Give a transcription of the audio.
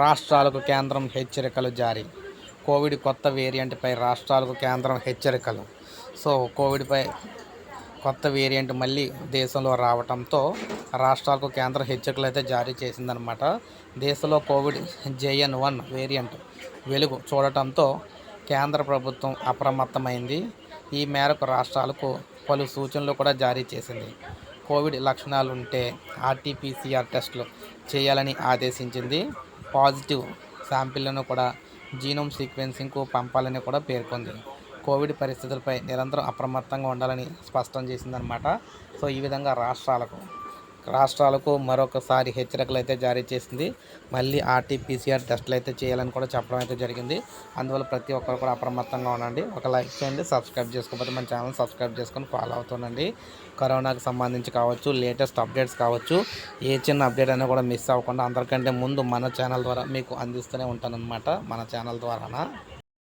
రాష్ట్రాలకు కేంద్రం హెచ్చరికలు జారీ. కోవిడ్ కొత్త వేరియంట్పై రాష్ట్రాలకు కేంద్రం హెచ్చరికలు. సో కోవిడ్పై కొత్త వేరియంట్ మళ్ళీ దేశంలో రావడంతో రాష్ట్రాలకు కేంద్రం హెచ్చరికలు అయితే జారీ చేసిందనమాట దేశంలో కోవిడ్ జేఎన్ వన్ వేరియంట్ వెలుగు చూడటంతో కేంద్ర ప్రభుత్వం అప్రమత్తమైంది. ఈ మేరకు రాష్ట్రాలకు పలు సూచనలు కూడా జారీ చేసింది. కోవిడ్ లక్షణాలు ఉంటే ఆర్టీపీసీఆర్ టెస్టులు చేయాలని ఆదేశించింది. పాజిటివ్ శాంపిళ్ళను కూడా జీనోమ్ సీక్వెన్సింగ్కు పంపాలని కూడా పేర్కొంది. కోవిడ్ పరిస్థితులపై నిరంతరం అప్రమత్తంగా ఉండాలని స్పష్టం చేసిందనమాట సో ఈ విధంగా రాష్ట్రాలకు రాష్ట్రాలకు మరొకసారి హెచ్చరికలు అయితే జారీ చేసింది. మళ్ళీ ఆర్టీపీసీఆర్ టెస్టులు అయితే చేయాలని కూడా చెప్పడం అయితే జరిగింది. అందువల్ల ప్రతి ఒక్కరు కూడా అప్రమత్తంగా ఉండండి. ఒక లైక్ చేయండి సబ్స్క్రైబ్ చేసుకోకపోతే మన ఛానల్ సబ్స్క్రైబ్ చేసుకొని ఫాలో అవుతుండండి. కరోనాకు సంబంధించి కావచ్చు లేటెస్ట్ అప్డేట్స్ కావచ్చు ఏ చిన్న అప్డేట్ అయినా కూడా మిస్ అవ్వకుండా అందరికంటే ముందు మన ఛానల్ ద్వారా మీకు అందిస్తూనే ఉంటానన్నమాట. మన ఛానల్ ద్వారా